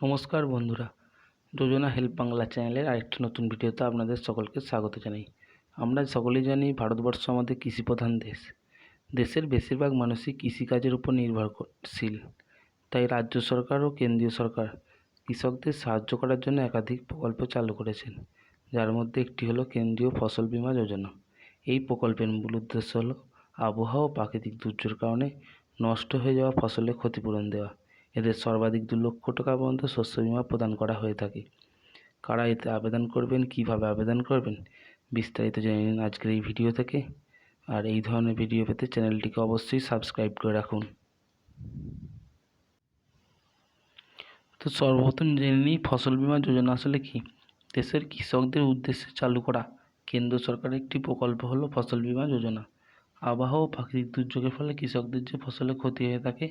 নমস্কার বন্ধুরা যোজনা হেল্প বাংলা চ্যানেলের আরেকটি নতুন ভিডিওতে আপনাদের সকলকে স্বাগত জানাই। আমরা সকলেই জানি ভারতবর্ষ আমাদের কৃষিপ্রধান দেশ। দেশের বেশিরভাগ মানুষই কৃষিকাজের উপর নির্ভরশীল তাই রাজ্য সরকার ও কেন্দ্রীয় সরকার কৃষকদের সাহায্য করার জন্য একাধিক প্রকল্প চালু করেছেন। যার মধ্যে একটি হলো কেন্দ্রীয় ফসল বীমা যোজনা। এই প্রকল্পের মূল উদ্দেশ্য হলো আবহাওয়া ও প্রাকৃতিক দুর্যোগের কারণে নষ্ট হয়ে যাওয়া ফসলের ক্ষতিপূরণ দেওয়া। এদের সর্বাধিক দু লক্ষ টাকা পর্যন্ত শস্য বীমা প্রদান করা হয়ে থাকে। কারা এতে আবেদন করবেন, কীভাবে আবেদন করবেন, বিস্তারিত জেনে নিন আজকের এই ভিডিও থেকে। আর এই ধরনের ভিডিও পেতে চ্যানেলটিকে অবশ্যই সাবস্ক্রাইব করে রাখুন। তো সর্বপ্রথম জেনে নিই, ফসল বীমা যোজনা আসলে কি? দেশের কৃষকদের উদ্দেশ্যে চালু করা কেন্দ্র সরকারের একটি প্রকল্প হলো ফসল বীমা যোজনা। আবহাওয়া ও প্রাকৃতিক দুর্যোগের ফলে কৃষকদের যে ফসলের ক্ষতি হয়ে থাকে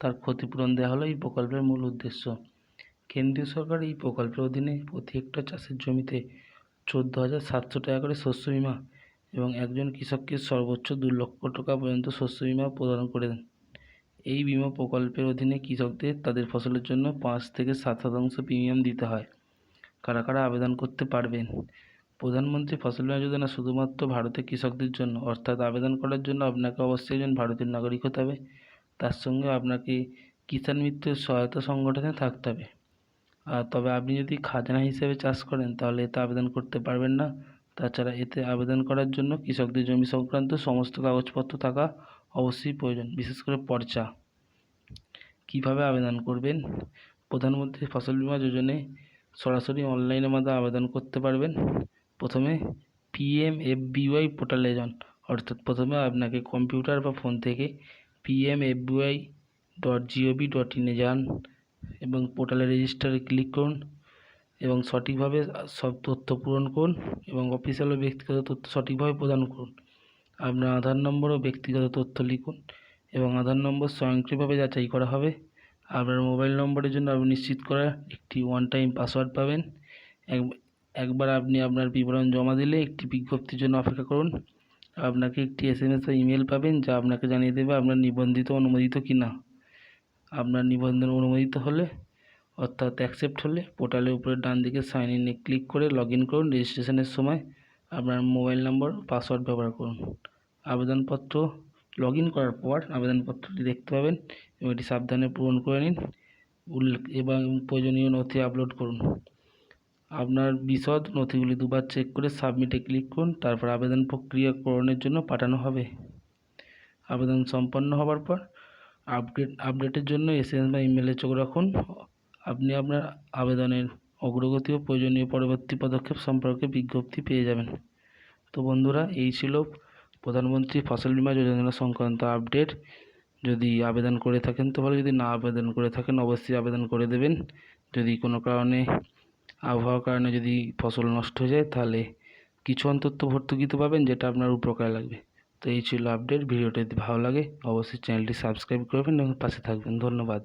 তার ক্ষতিপূরণ দেওয়া হলো এই প্রকল্পের মূল উদ্দেশ্য। কেন্দ্রীয় সরকার এই প্রকল্পের অধীনে প্রতি হেক্টর চাষের জমিতে চোদ্দ হাজার সাতশো টাকা করে শস্য বিমা এবং একজন কৃষককে সর্বোচ্চ দু লক্ষ টাকা পর্যন্ত শস্য বিমা প্রদান করে দেন। এই বিমা প্রকল্পের অধীনে কৃষকদের তাদের ফসলের জন্য পাঁচ থেকে সাত শতাংশ প্রিমিয়াম দিতে হয়। কারা কারা আবেদন করতে পারবেন? প্রধানমন্ত্রী ফসল বীমা যোজনা শুধুমাত্র ভারতের কৃষকদের জন্য, অর্থাৎ আবেদন করার জন্য আপনাকে অবশ্যই একজন ভারতের নাগরিক হতে হবে। তার সঙ্গে আপনাকে কিষাণ মিত্রের সহায়তা সংগঠনে থাকতে হবে। আর তবে আপনি যদি খাজনা হিসেবে চাষ করেন, তাহলে এতে আবেদন করতে পারবেন না। তাছাড়া এতে আবেদন করার জন্য কৃষকদের জমি সংক্রান্ত সমস্ত কাগজপত্র থাকা অবশ্যই প্রয়োজন, বিশেষ করে পর্চা। কীভাবে আবেদন করবেন? প্রধানমন্ত্রী ফসল বীমা যোজনায় সরাসরি অনলাইনের মাধ্যমে আবেদন করতে পারবেন। প্রথমে পিএমএফবিওয়াই পোর্টালে যান। অর্থাৎ প্রথমে আপনাকে কম্পিউটার বা ফোন থেকে পিএমএফবিওয়াই ডট জিওভি ডট ইনে যান এবং পোর্টালে রেজিস্টারে ক্লিক করুন এবং সঠিকভাবে সব তথ্য পূরণ করুন এবং অফিসিয়াল ও ব্যক্তিগত তথ্য সঠিকভাবে প্রদান করুন। আপনার আধার নম্বর ও ব্যক্তিগত তথ্য লিখুন এবং আধার নম্বর স্বয়ংক্রিয়ভাবে যাচাই করা হবে। আপনার মোবাইল নম্বরের জন্য আপনি নিশ্চিত করা একটি ওয়ান টাইম পাসওয়ার্ড পাবেন একবার আপনি আপনার বিবরণ জমা দিলে একটি বিজ্ঞপ্তির জন্য অপেক্ষা করুন। আপনাকে একটি এস এম এস বা ইমেল পাবেন, যা আপনাকে জানিয়ে দেবে আপনার নিবন্ধিত অনুমোদিত কি না আপনার নিবন্ধন অনুমোদিত হলে, অর্থাৎ অ্যাকসেপ্ট হলে পোর্টালের উপরে ডান দিকে সাইন ইনে ক্লিক করে লগ ইন করুন রেজিস্ট্রেশনের সময় আপনার মোবাইল নম্বর পাসওয়ার্ড ব্যবহার করুন। আবেদনপত্র লগ ইন করার পর আবেদনপত্রটি দেখতে পাবেন এবং এটি সাবধানে পূরণ করে নিন। উল্লেখ এবং প্রয়োজনীয় নথি আপলোড করুন। আপনার বিশদ নথিগুলি দুবার চেক করে সাবমিটে ক্লিক করুন, তারপর আবেদন প্রক্রিয়াকরণের জন্য পাঠানো হবে। আবেদন সম্পন্ন হওয়ার পর আপডেট আপডেটের জন্য এস এম এস বা ইমেলে চোখ রাখুন। আপনি আপনার আবেদনের অগ্রগতি ও প্রয়োজনীয় পরবর্তী পদক্ষেপ সম্পর্কে বিজ্ঞপ্তি পেয়ে যাবেন। তো বন্ধুরা, এই ছিল প্রধানমন্ত্রী ফসল বীমা যোজনা সংক্রান্ত আপডেট যদি আবেদন করে থাকেন, তো ভালো। যদি না আবেদন করে থাকেন, অবশ্যই আবেদন করে দেবেন। যদি কোনো কারণে আবহাওয়ার কারণে যদি ফসল নষ্ট হয়ে যায়, তাহলে কিছু অন্তত ভর্তুকি তো পাবেন, যেটা আপনার উপকার লাগবে। তো এই ছিল আপডেট ভিডিওটা যদি ভালো লাগে, অবশ্যই চ্যানেলটি সাবস্ক্রাইব করবেন এবং পাশে থাকবেন। ধন্যবাদ।